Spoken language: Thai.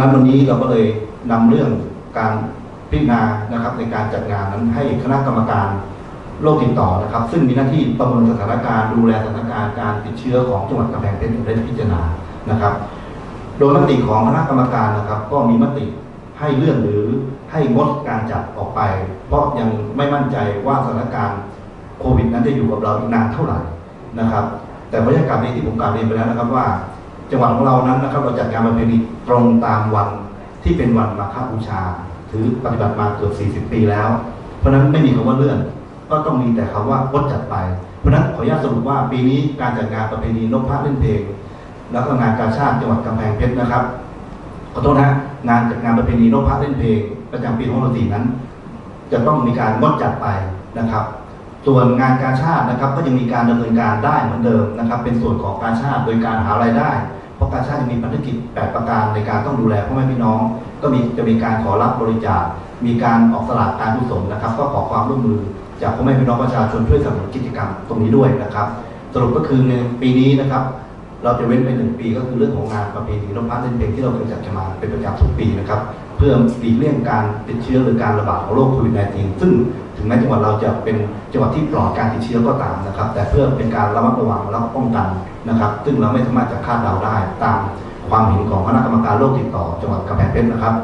นั้นวันนี้เราก็เลยนำเรื่องการพิจารณานะครับในการจัดงานนั้นให้คณะกรรมการโรคติดต่อนะครับ ซึ่งมีหน้าที่ประเมินสถานการณ์ดูแลสถานการณ์การติดเชื้อของจังหวัดกำแพงเพชรได้พิจารณานะครับ โดยมติของคณะกรรมการนะครับ ก็มีมติให้เลื่อนหรือให้งดการจัดออกไป เพราะยังไม่มั่นใจว่าสถานการณ์โควิดนั้นจะอยู่กับเราอีกนานเท่าไหร่นะครับ แต่บรรยากาศในที่ผมกล่าวเรียนไปแล้วนะครับว่า จังหวัดของเรานั้นนะครับเราจัดงานประเพณีตรงตามวันที่เป็นวันมาฆบูชา ถือปฏิบัติมาเกือบ 40 ปีแล้ว เพราะฉะนั้นไม่มีคำว่าเลื่อน ก็ต้องมีแต่คำว่างดจัดไป เพราะฉะนั้นขออนุญาตสรุปว่าปีนี้การจัดงานประเพณีนกพระเล่นเพลง แล้วก็งานกาชาติจังหวัดกำแพงเพชรนะครับขอโทษนะงานจัดงานประเพณีนกพระเล่นเพลง ประจำปี64นั้น จะต้องมีการงดจัดไปนะครับส่วนงานกาชาตินะครับก็ยังมีการดำเนินการได้เหมือนเดิมนะครับ เป็นส่วนของกาชาติโดยการหารายได้ เพราะกาชาติจะมีพันธกิจ8ประการในการต้องดูแลพ่อแม่พี่น้อง ก็มีจะมีการขอรับบริจาค มีการออกสลากการกุศลนะครับ ก็ขอความร่วมมือจากพ่อแม่พี่น้องประชาชนช่วยสนับสนุนกิจกรรมตรงนี้ด้วยนะครับ สรุปก็คือในปีนี้นะครับ เราจะเว้นไปหนึ่งปีก็คือเรื่องของงานประเพณีรบพระเล่นเพลงที่เราเคยจัดจะมาเป็นประจำทุกปีนะครับ เพื่อหลีกเลี่ยงการติดเชื้อหรือการระบาดของโรคโควิด -19 ซึ่งถึงแม้จังหวัดเราจะเป็นจังหวัดที่ปลอดการติดเชื้อก็ตามนะครับ แต่เพื่อเป็นการระมัดระวังและป้องกันนะครับ ซึ่งเราไม่สามารถจะคาดเดาได้ตามความเห็นของคณะกรรมการโรคติดต่อจังหวัดกำแพงเพชรนะครับ